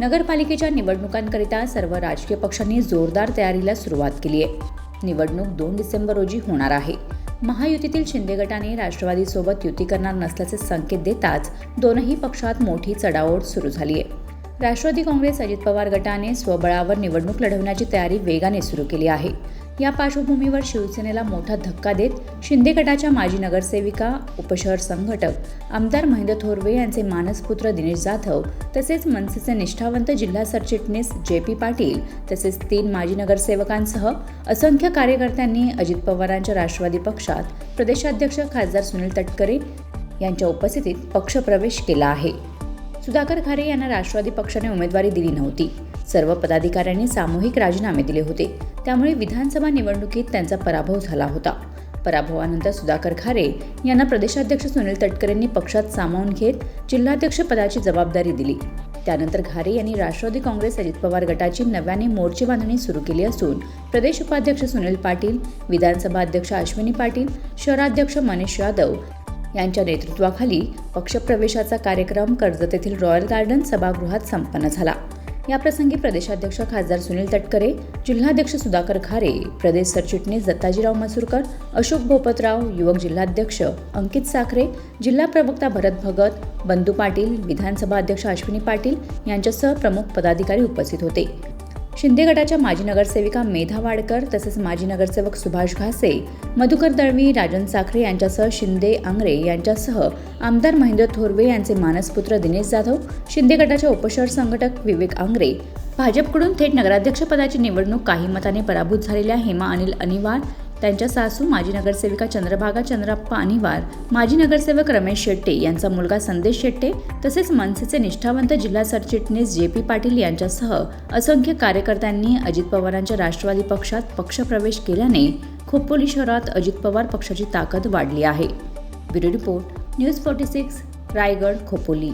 नगरपालिकेच्या निवडणुकांकरिता सर्व राजकीय पक्षांनी जोरदार तयारीला सुरुवात केली आहे. निवडणूक दोन डिसेंबर रोजी होणार आहे. महायुतीतील शिंदे गटाने राष्ट्रवादीसोबत युती करणार नसल्याचे संकेत देताच दोनही पक्षात मोठी चढाओढ सुरू झाली आहे. राष्ट्रवादी काँग्रेस अजित पवार गटाने स्वबळावर निवडणूक लढवण्याची तयारी वेगाने सुरू केली आहे. या पार्श्वभूमीवर शिवसेनेला मोठा धक्का देत शिंदे गटाच्या माजी नगरसेविका उपशहर संघटक आमदार महेंद्र थोरवे यांचे मानसपुत्र दिनेश जाधव तसेच मनसेचे निष्ठावंत जिल्हा सरचिटणीस जे पी पाटील तसेच तीन माजी नगरसेवकांसह असंख्य कार्यकर्त्यांनी अजित पवारांच्या राष्ट्रवादी पक्षात प्रदेशाध्यक्ष खासदार सुनील तटकरे यांच्या उपस्थितीत पक्षप्रवेश केला आहे. सुधाकर खारे यांना राष्ट्रवादी पक्षाने उमेदवारी दिली नव्हती. सर्व पदाधिकाऱ्यांनी सामूहिक राजीनामे दिले होते. त्यामुळे विधानसभा निवडणुकीत त्यांचा पराभव झाला होता. पराभवानंतर सुधाकर खारे यांना प्रदेशाध्यक्ष सुनील तटकरेंनी पक्षात सामावून घेत जिल्हाध्यक्ष पदाची जबाबदारी दिली. त्यानंतर घारे यांनी राष्ट्रवादी काँग्रेस अजित पवार गटाची नव्याने मोर्चे बांधणी सुरू केली असून प्रदेश उपाध्यक्ष सुनील पाटील विधानसभा अध्यक्ष अश्विनी पाटील शहराध्यक्ष मनीष यादव यांच्या नेतृत्वाखाली पक्षप्रवेशाचा कार्यक्रम कर्जत येथील रॉयल गार्डन सभागृहात संपन्न झाला. याप्रसंगी प्रदेशाध्यक्ष खासदार सुनील तटकरे जिल्हाध्यक्ष सुधाकर खारे प्रदेश सरचिटणीस दत्ताजीराव मसूरकर अशोक भोपतराव युवक जिल्हाध्यक्ष अंकित साखरे जिल्हा प्रवक्ता भरत भगत बंधू पाटील विधानसभा अध्यक्ष अश्विनी पाटील यांच्यासह प्रमुख पदाधिकारी उपस्थित होते. शिंदे गटाच्या माजी नगरसेविका मेधा वाडकर तसेच माजी नगरसेवक सुभाष घासे मधुकर दळवी राजन साखरे यांच्यासह शिंदे आंग्रे यांच्यासह आमदार महेंद्र थोरवे यांचे मानसपुत्र दिनेश जाधव शिंदे गटाच्या उपशहर संघटक विवेक आंग्रे. भाजपकडून थेट नगराध्यक्षपदाची निवडणूक काही मताने पराभूत झालेल्या हेमा अनिल अनिवार त्यांच्या सासू माजी नगरसेविका चंद्रभागा चंद्रप्पा अनिवार माजी नगरसेवक रमेश शेट्टे यांचा मुलगा संदेश शेट्टे तसेच मनसेचे निष्ठावंत जिल्हा सरचिटणीस जे पी पाटील यांच्यासह असंख्य कार्यकर्त्यांनी अजित पवारांच्या राष्ट्रवादी पक्षात पक्षप्रवेश केल्याने खोपोली शहरात अजित पवार पक्षाची ताकद वाढली आहे. Bureau report news forty six Raigad Khopoli.